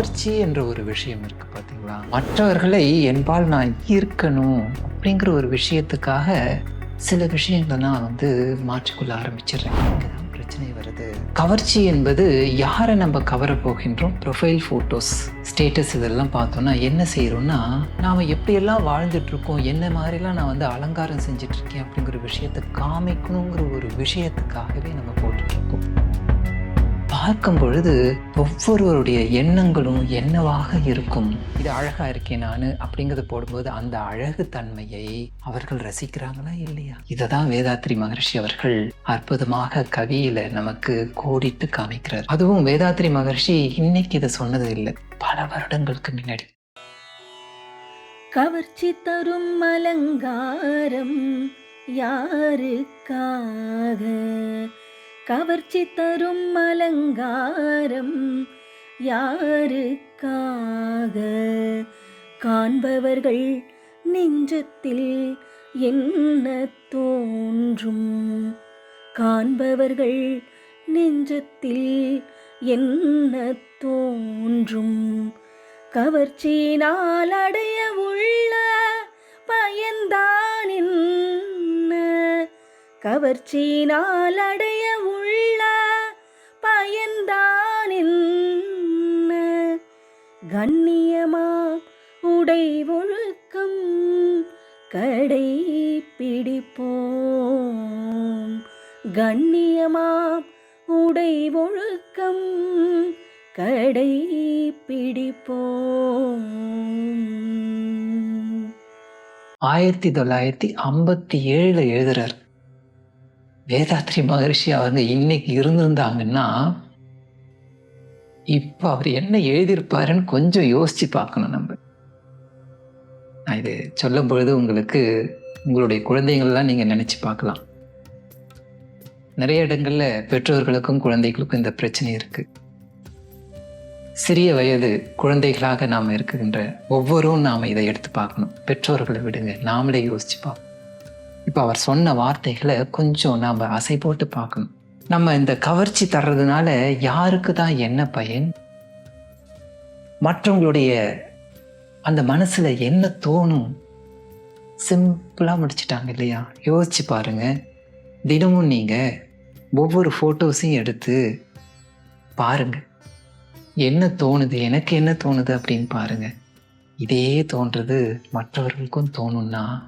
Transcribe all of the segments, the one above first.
கவர்ச்சி என்ற ஒரு விஷயம் இருக்கு பார்த்தீங்களா மற்றவர்களை என்பால் நான் ஈர்க்கணும் அப்படிங்கிற ஒரு விஷயத்துக்காக சில விஷயங்களை நான் வந்து மாற்றிக்கொள்ள ஆரம்பிச்சிடுறேன். தான் பிரச்சனை வருது. கவர்ச்சி என்பது யாரை நம்ம கவர போகின்றோம்? ப்ரொஃபைல் ஃபோட்டோஸ் ஸ்டேட்டஸ் இதெல்லாம் பார்த்தோன்னா என்ன செய்கிறோம்னா நாம் எப்படியெல்லாம் வாழ்ந்துட்டு இருக்கோம்? என்ன மாதிரிலாம் நான் வந்து அலங்காரம் செஞ்சிட்ருக்கேன் அப்படிங்கிற விஷயத்தை காமிக்கணுங்கிற ஒரு விஷயத்துக்காகவே நம்ம போட்டுட்ருக்கோம் பார்க்கும் பொழுது ஒவ்வொருவருடைய எண்ணங்களும் என்னவாக இருக்கும்? இது அழகா இருக்கேன் நான் அப்படிங்கறது போடும்போது அந்த அழகு தன்மையை அவர்கள் ரசிக்கிறாங்களா இல்லையா? இதை தான் வேதாத்ரி மகர்ஷி அவர்கள் அற்புதமாக கவியில நமக்கு கோடிட்டு காமிக்கிறார். அதுவும் வேதாத்ரி மகர்ஷி இன்னைக்கு இதை சொன்னது இல்லை. பல வருடங்களுக்கு முன்னாடி. கவர்ச்சி தரும் அலங்காரம் யாருக்காக? கவர்ச்சி தரும் அலங்காரம் யாருக்காக? காண்பவர்கள் நெஞ்சத்தில் என்ன தோன்றும்? காண்பவர்கள் நெஞ்சத்தில் என்ன தோன்றும்? கவர்ச்சியினால் அடைய உள்ள பயன்தான் என்ன? கவர்ச்சியினால் அடைய உள்ள பயன்தான் என்ன கண்ணியமா உடை ஒழுக்கம் கடை பிடிப்போம் கண்ணியமா உடை ஒழுக்கம் கடை பிடிப்போம் ஆயிரத்தி தொள்ளாயிரத்தி ஐம்பத்தி ஏழில் எழுதுறார். வேதாத்ரி மகரிஷி அவங்க இன்னைக்கு இருந்திருந்தாங்கன்னா இப்போ அவர் என்ன எழுதியிருப்பாருன்னு கொஞ்சம் யோசிச்சு பார்க்கணும் நம்ம. நான் இது சொல்லும் பொழுது உங்களுக்கு உங்களுடைய குழந்தைங்கள்லாம் நீங்கள் நினச்சி பார்க்கலாம். நிறைய இடங்களில் பெற்றோர்களுக்கும் குழந்தைகளுக்கும் இந்த பிரச்சனை இருக்குது சிறிய வயது குழந்தைகளாக நாம் இருக்கின்ற ஒவ்வொரும் நாம் இதை எடுத்து பார்க்கணும். பெற்றோர்களை விடுங்க. நாமளே யோசிச்சு பார்ப்போம். இப்போ அவர் சொன்ன வார்த்தைகளை கொஞ்சம் நாம் அசை போட்டு பார்க்கணும். நம்ம இந்த கவர்ச்சி தர்றதுனால யாருக்கு தான் என்ன பயன்? மற்றவங்களுடைய அந்த மனசில் என்ன தோணும்? சிம்பிளாக முடிச்சிட்டாங்க இல்லையா? யோசிச்சு பாருங்க. தினமும் நீங்கள் ஒவ்வொரு ஃபோட்டோஸையும் எடுத்து பாருங்க. என்ன தோணுது? எனக்கு என்ன தோணுது அப்படின்னு பாருங்க. இதே தோன்றது மற்றவர்களுக்கும் தோணுன்னா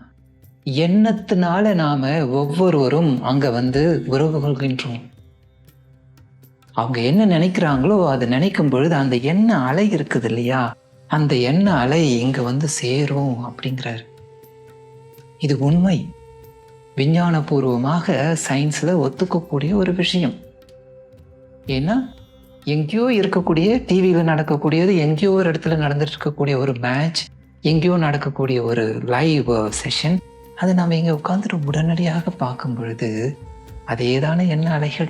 எண்ணத்தினால நாம் ஒவ்வொருவரும் அங்கே வந்து உறவு கொள்கின்றோம். அவங்க என்ன நினைக்கிறாங்களோ அதை நினைக்கும் பொழுது அந்த எண்ண அலை இருக்குது இல்லையா? அந்த எண்ண அலை இங்கே வந்து சேரும் அப்படிங்கிறாரு. இது உண்மை. விஞ்ஞானபூர்வமாக சயின்ஸில் ஒத்துக்கக்கூடிய ஒரு விஷயம். ஏன்னா எங்கேயோ இருக்கக்கூடிய டிவியில் நடக்கக்கூடியது எங்கேயோ ஒரு இடத்துல நடந்துட்டு இருக்கக்கூடிய ஒரு மேட்ச் எங்கேயோ நடக்கக்கூடிய ஒரு லைவ் செஷன் அதை நம்ம இங்கே உட்காந்துட்டு உடனடியாக பார்க்கும் பொழுது அதே தானே என்ன அலைகள்?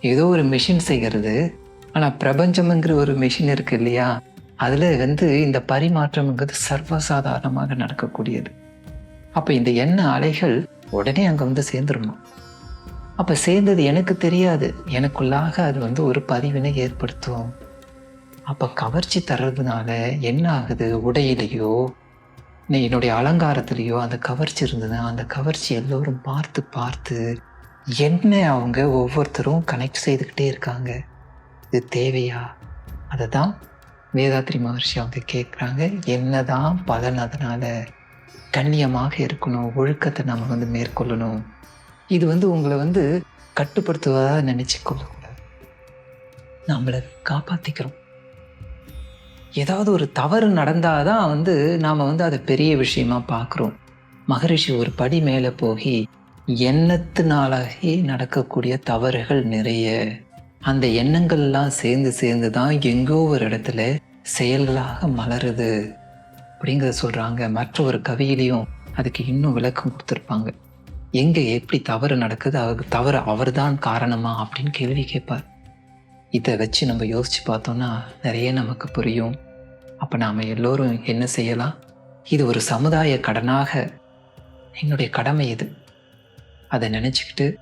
ஏதோ ஒரு மிஷின் செய்கிறது ஆனால் பிரபஞ்சம்ங்கிற ஒரு மிஷின் இருக்கு இல்லையா? அதில் வந்து இந்த பரிமாற்றம்ங்கிறது சர்வசாதாரணமாக நடக்கக்கூடியது. அப்போ இந்த எண்ண அலைகள் உடனே அங்கே வந்து சேர்ந்துருமா? அப்போ சேர்ந்தது எனக்கு தெரியாது. எனக்குள்ளாக அது வந்து ஒரு பதிவினை ஏற்படுத்தும். அப்போ கவர்ச்சி தர்றதுனால என்ன ஆகுது? உடையிலையோ நீ என்னுடைய அலங்காரத்திலேயோ அந்த கவர்ச்சி இருந்ததுன்னா அந்த கவர்ச்சி எல்லோரும் பார்த்து பார்த்து என்ன அவங்க ஒவ்வொருத்தரும் கனெக்ட் செய்துக்கிட்டே இருக்காங்க? இது தேவையா? அதை தான் வேதாத்ரி மகர்ஷி அவங்க கேட்குறாங்க. என்ன தான் பலன் அதனால் கண்ணியமாக இருக்கணும் ஒழுக்கத்தை நம்ம வந்து மேற்கொள்ளணும். இது வந்து உங்களை வந்து கட்டுப்படுத்துவதாக நினைச்சு கொள்ளக்கூடாது. நம்மளை காப்பாற்றிக்கிறோம் ஏதாவது ஒரு தவறு நடந்தாதான் வந்து நாம் வந்து அதை பெரிய விஷயமா பார்க்குறோம். மகரிஷி ஒரு படி மேலே போய் எண்ணத்தினாலாகி நடக்கக்கூடிய தவறுகள் நிறைய. அந்த எண்ணங்கள்லாம் சேர்ந்து சேர்ந்து தான் எங்கோ ஒரு இடத்துல செயல்களாக மலருது. அப்படிங்கிறத சொல்கிறாங்க மற்ற ஒரு கவியிலையும் அதுக்கு இன்னும் விளக்கம் கொடுத்துருப்பாங்க. எங்கே எப்படி தவறு நடக்குது? அவருக்கு தவறு அவர்தான் காரணமா? அப்படின்னு கேள்வி கேட்பார். இதை வச்சு நம்ம யோசித்து பார்த்தோம்னா நிறைய நமக்கு புரியும். அப்போ நாம் எல்லோரும் என்ன செய்யலாம்? இது ஒரு சமுதாய கடனாக என்னுடைய கடமை இது. அதை நினச்சிக்கிட்டு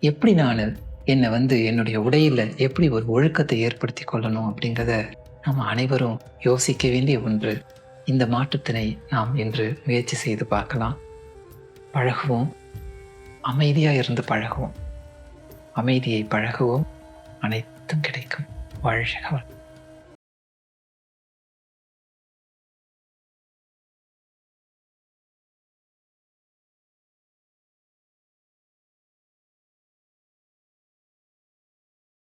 எப்படி நான் என்னை வந்து என்னுடைய உடையில் எப்படி ஒரு ஒழுக்கத்தை ஏற்படுத்தி கொள்ளணும் அப்படிங்கிறத நாம் அனைவரும் யோசிக்க வேண்டிய ஒன்று. இந்த மாற்றத்தினை நாம் இன்று முயற்சி செய்து பார்க்கலாம். பழகுவோம். அமைதியாக இருந்து பழகுவோம். அமைதியை பழகுவோம். அனைத்தும் கிடைக்கும் வாழ்க வளமுடன்.